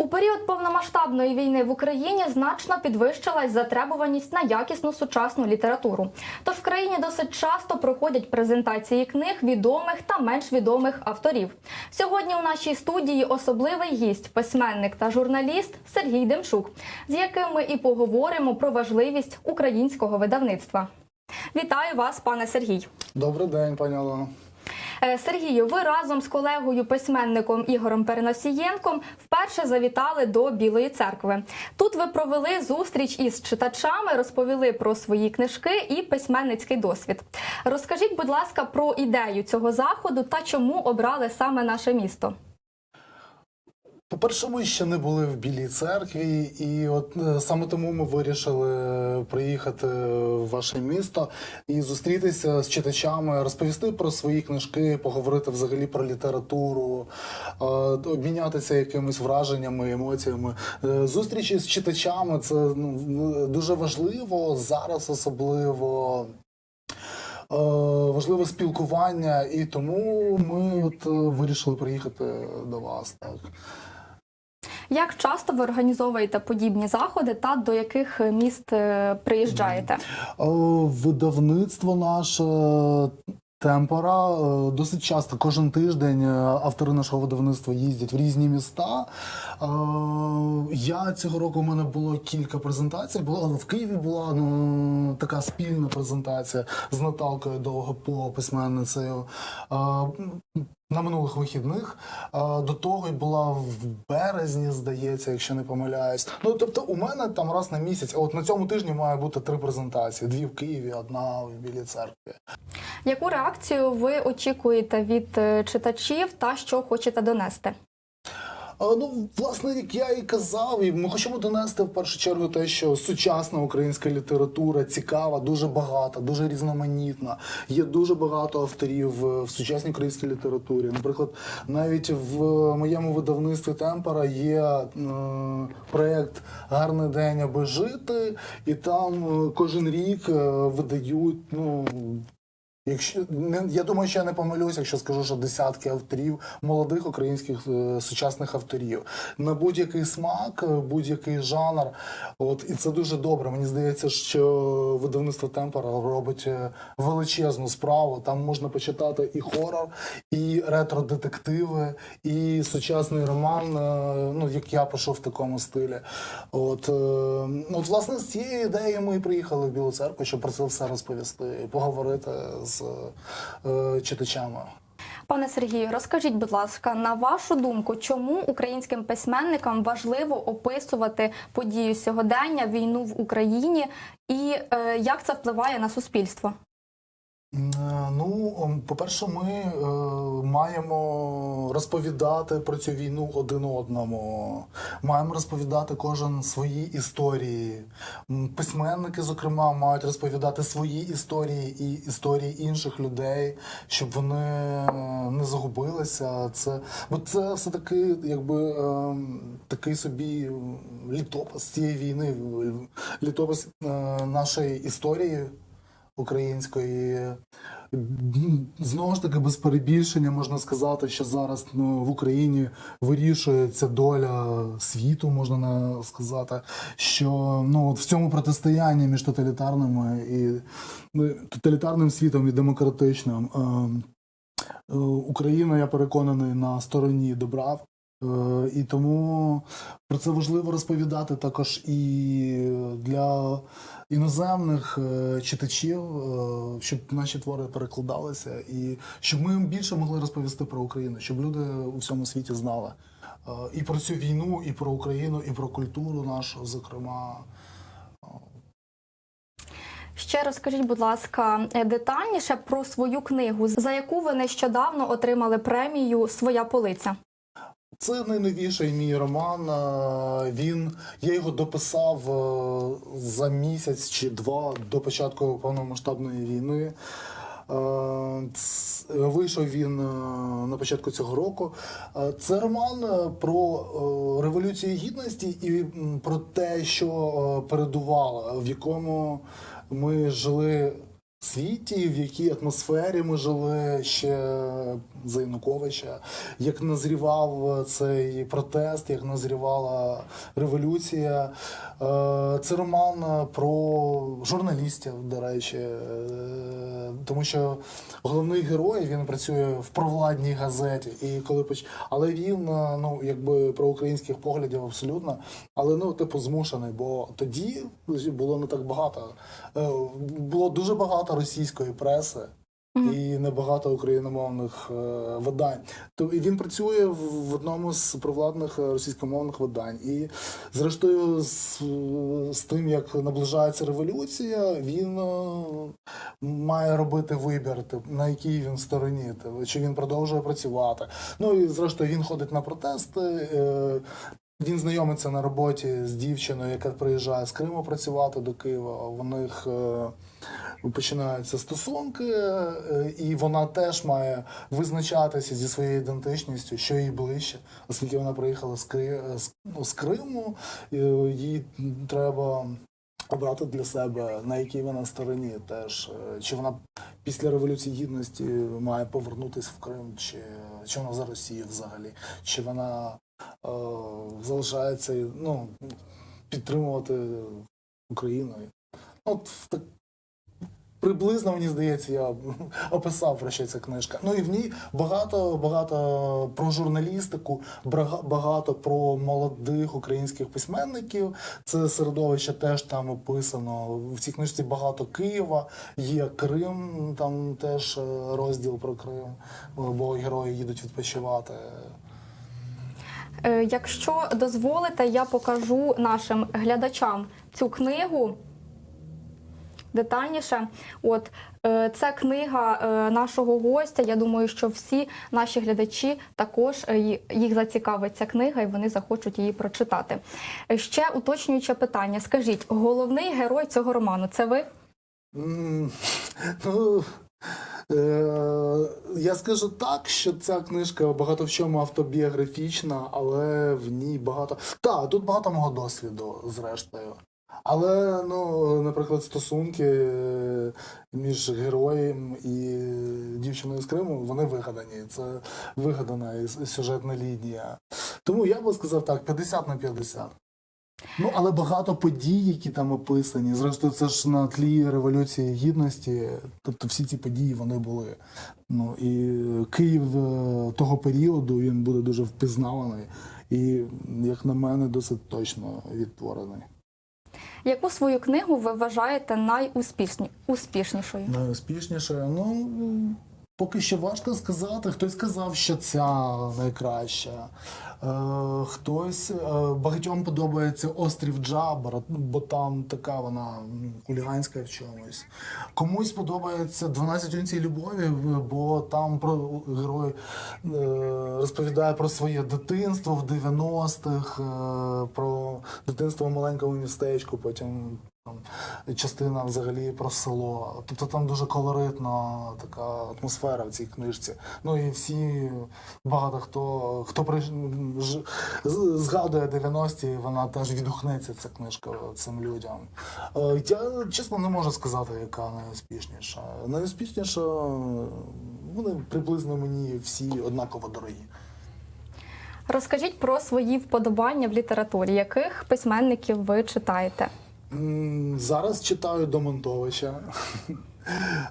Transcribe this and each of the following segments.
У період повномасштабної війни в Україні значно підвищилась затребуваність на якісну сучасну літературу. Тож в країні досить часто проходять презентації книг відомих та менш відомих авторів. Сьогодні у нашій студії особливий гість, письменник та журналіст Сергій Демчук, з яким ми і поговоримо про важливість українського видавництва. Вітаю вас, пане Сергій. Добрий день, пані Олено. Е, Сергію, ви разом з колегою письменником Ігорем Переносієнком вперше завітали до Білої церкви. Тут ви провели зустріч із читачами, розповіли про свої книжки і письменницький досвід. Розкажіть, будь ласка, про ідею цього заходу та чому обрали саме наше місто. По-перше, ми ще не були в Білій церкві, і от е, саме тому ми вирішили приїхати в ваше місто і зустрітися з читачами, розповісти про свої книжки, поговорити взагалі про літературу, е, обмінятися якимись враженнями, емоціями. Е, Зустрічі з читачами це ну, дуже важливо зараз, особливо. Важливе спілкування, і тому ми от вирішили приїхати до вас. Так. Як часто ви організовуєте подібні заходи та до яких міст е, приїжджаєте? Е, Видавництво наше Темпора е, досить часто кожен тиждень автори нашого видавництва їздять в різні міста. Я цього року у мене було кілька презентацій. Була в Києві була ну, така спільна презентація з Наталкою Довгопо, письменницею. Е, На минулих вихідних до того й була в березні, здається, якщо не помиляюсь. Ну тобто, у мене там раз на місяць. От на цьому тижні має бути три презентації: дві в Києві, одна в Білій церкві. Яку реакцію ви очікуєте від е, читачів та що хочете донести? Ну, власне, як я і казав, і ми хочемо донести в першу чергу те, що сучасна українська література цікава, дуже багата, дуже різноманітна. Є дуже багато авторів е, в сучасній українській літературі. Наприклад, навіть в моєму видавництві Темпора є е, проєкт Гарний день, аби жити, і там е, кожен рік е, видають ну. Якщо не я думаю, що я не помилюсь, якщо скажу, що десятки авторів, молодих українських е, сучасних авторів на будь-який смак, е, будь-який жанр. От і це дуже добре. Мені здається, що видавництво Темпора робить е, величезну справу. Там можна почитати і хорор, і ретро-детективи, і сучасний роман. Ну як я пишу в такому стилі. От, е, от власне з цією ідеєю ми приїхали в Білу церкву, щоб про це все розповісти, поговорити з е, читачами. Пане Сергію, розкажіть, будь ласка, на вашу думку, чому українським письменникам важливо описувати подію сьогодення, війну в Україні, і е, як це впливає на суспільство? Е, Ну, по-перше, ми е, маємо розповідати про цю війну один одному. Маємо розповідати кожен свої історії. Письменники, зокрема, мають розповідати свої історії і історії інших людей, щоб вони е, не загубилися. Це, бо це все таки, якби такий собі літопис цієї війни, літопис нашої історії української. Знову ж таки, без перебільшення можна сказати, що зараз ну, в Україні вирішується доля світу, можна сказати, що ну, от в цьому протистоянні між тоталітарними і ну, тоталітарним світом і демократичним. ем, е, Україна, я переконаний, на стороні добра. Е, І тому про це важливо розповідати також і для іноземних е, читачів, е, щоб наші твори перекладалися, і щоб ми їм більше могли розповісти про Україну, щоб люди у всьому світі знали і про цю війну, і про Україну, і про культуру нашу, зокрема. Ще розкажіть, будь ласка, детальніше про свою книгу, за яку ви нещодавно отримали премію Своя полиця. Це найновіший мій роман. е, Він я його дописав е, за місяць чи два до початку повномасштабної війни. Е, Вийшов він на початку цього року. Це роман про революцію гідності і про те, що передувало, в якому ми жили світі, в якій атмосфері ми жили ще за Януковича, як назрівав цей протест, як назрівала революція. Е, Це роман про журналістів, до речі, Е, тому що головний герой він працює в провладній газеті. І коли поч... Але він е, ну якби про українських поглядів абсолютно, але ну типу змушений, бо тоді було не так багато. Е, Було дуже багато російської преси. І небагато україномовних е, видань. То і він працює в, в одному з провладних російськомовних видань. І зрештою, з, з тим, як наближається революція, він е, має робити вибір, тип, на якій він стороні, тип, чи він продовжує працювати. Ну і зрештою він ходить на протести. Е, він знайомиться на роботі з дівчиною, яка приїжджає з Криму працювати до Києва. У них е, починаються стосунки, е, і вона теж має визначатися зі своєю ідентичністю, що їй ближче, оскільки вона приїхала з, Кри... з, ну, з Криму, е, їй треба обрати для себе, на якій вона стороні теж. Е, Чи вона після Революції Гідності має повернутися в Крим, чи, чи вона за Росію взагалі, чи вона е, залишається ну, підтримувати Україну. От в приблизно мені здається, я описав про що ця книжка. Ну і в ній багато багато про журналістику, багато про молодих українських письменників. Це середовище теж там описано. В цій книжці багато Києва, є Крим, там теж е, розділ про Крим, бо герої їдуть відпочивати. Е, Якщо дозволите, я покажу нашим глядачам цю книгу детальніше. От е, це книга е, нашого гостя. Я думаю, що всі наші глядачі також е, їх зацікавить ця книга, і вони захочуть її прочитати. Ще уточнююче питання: скажіть, головний герой цього роману це ви? Ну, я скажу так, що ця книжка багато в чому автобіографічна, але в ній багато. Так, тут багато мого досвіду, зрештою. Але, ну, наприклад, стосунки е, між героєм і дівчиною з Криму, вони вигадані. Це вигадана сюжетна лінія. Тому я би сказав так, 50 на 50. Ну, але багато подій, які там описані. Зрештою, це ж на тлі Революції Гідності. Тобто всі ці події вони були. Ну і Київ е, того періоду він буде дуже впізнаваний і, як на мене, досить точно відтворений. Яку свою книгу ви вважаєте найуспішні... успішнішою? Найуспішнішою? ну поки що важко сказати. Хтось сказав, що ця найкраща. Е, хтось е, багатьом подобається острів Джабар, бо там така вона хуліганська в чомусь. Комусь подобається 12 унцій любові, бо там про герой е, розповідає про своє дитинство в 90-х, е, про дитинство в маленькому містечку, потім частина взагалі про село. Тобто там дуже колоритна така атмосфера в цій книжці. Ну і всі багато хто хто ж- згадує 90-ті, вона теж відгукнеться ця книжка цим людям. Е, Я чесно не можу сказати, яка найуспішніша. Найуспішніша вони приблизно мені всі однаково дорогі. Розкажіть про свої вподобання в літературі, яких письменників ви читаєте? Зараз читаю Домонтовича.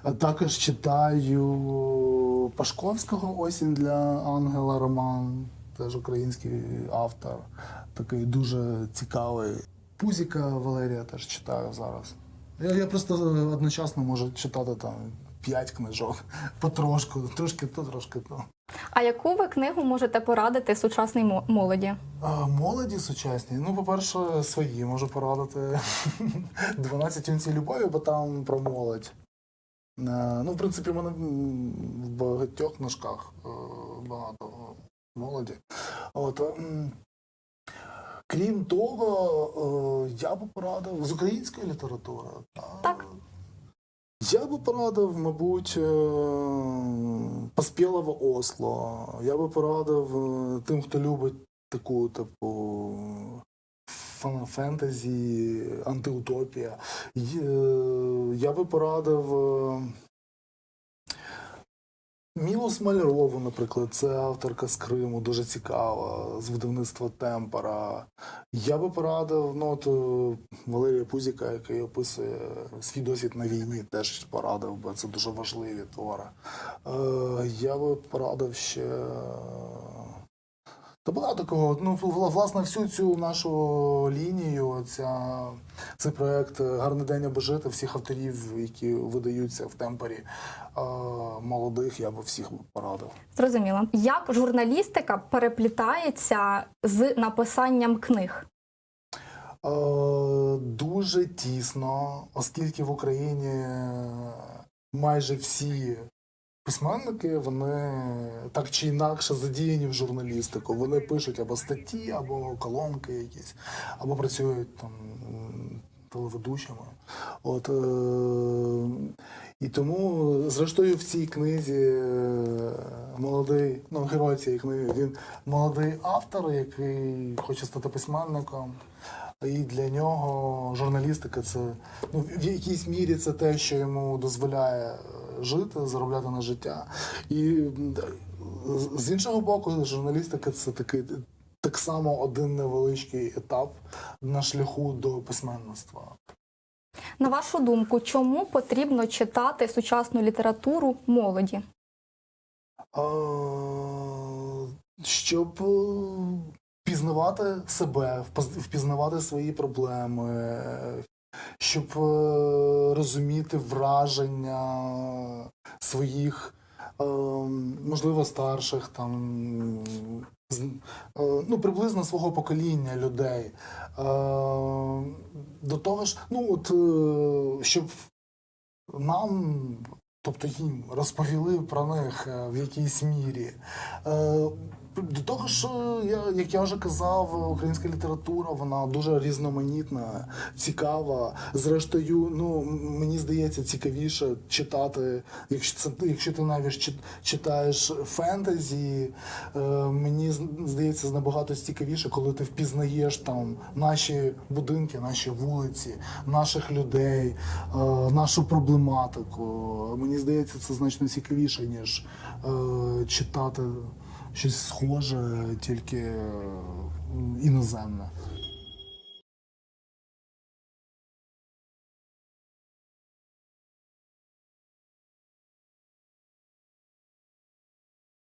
А також читаю Пашковського Осінь для Ангела Роман, теж український автор, такий дуже цікавий. Пузіка Валерія теж читаю зараз. Я, я просто одночасно можу читати там п'ять книжок потрошку, трошки то, трошки то. А яку ви книгу можете порадити сучасній молоді? А, молоді сучасні. Ну, по-перше, свої можу порадити. 12 унцій любові, бо там про молодь. Е, Ну, в принципі, в мене в багатьох книжках е, багато молоді. От, крім того, е, я би порадив з української літератури. та, Так. Я би порадив, мабуть, поспілове Осло. Я би порадив е, тим, хто любить таку, типу, фентезі, антиутопія. Е, Я би порадив. Мілу Смальрову, наприклад, це авторка з Криму, дуже цікава, з видавництва темпера. Я би порадив ну, от, е, Валерія Пузіка, який описує свій досвід на війні, теж порадив би. Це дуже важливі твори. Е, я би порадив ще. Та багато кого. Ну, власне, всю цю нашу лінію, ця, цей проект Гарний день аби жити, всіх авторів, які видаються в темпорі е, молодих, я би всіх порадив. Зрозуміло. Як журналістика переплітається з написанням книг? Е, Дуже тісно, оскільки в Україні майже всі письменники, вони так чи інакше задіяні в журналістику. Вони пишуть або статті, або колонки якісь, або працюють там телеведучими. От, е, і тому, зрештою, в цій книзі е, молодий, ну, герой цієї книги, він молодий автор, який хоче стати письменником. І для нього журналістика це ну, в якійсь мірі це те, що йому дозволяє е, жити, заробляти на життя. І з- іншого боку, журналістика це такий так само один невеличкий етап на шляху до письменництва. На вашу думку, чому потрібно читати сучасну літературу молоді? А, щоб е, впізнавати себе, впізнавати свої проблеми, щоб е, розуміти враження своїх, е, можливо, старших там. е, Ну, приблизно свого покоління людей. До того ж, ну от щоб нам, тобто їм розповіли про них в якійсь мірі. До того ж, як я вже казав, українська література вона дуже різноманітна, цікава. Зрештою, ну мені здається, цікавіше читати, якщо це якщо ти навіть читаєш фентезі, е, мені здається набагато цікавіше, коли ти впізнаєш там наші будинки, наші вулиці, наших людей, е, нашу проблематику. Мені здається, це значно цікавіше, ніж е, читати щось схоже, тільки е, іноземне.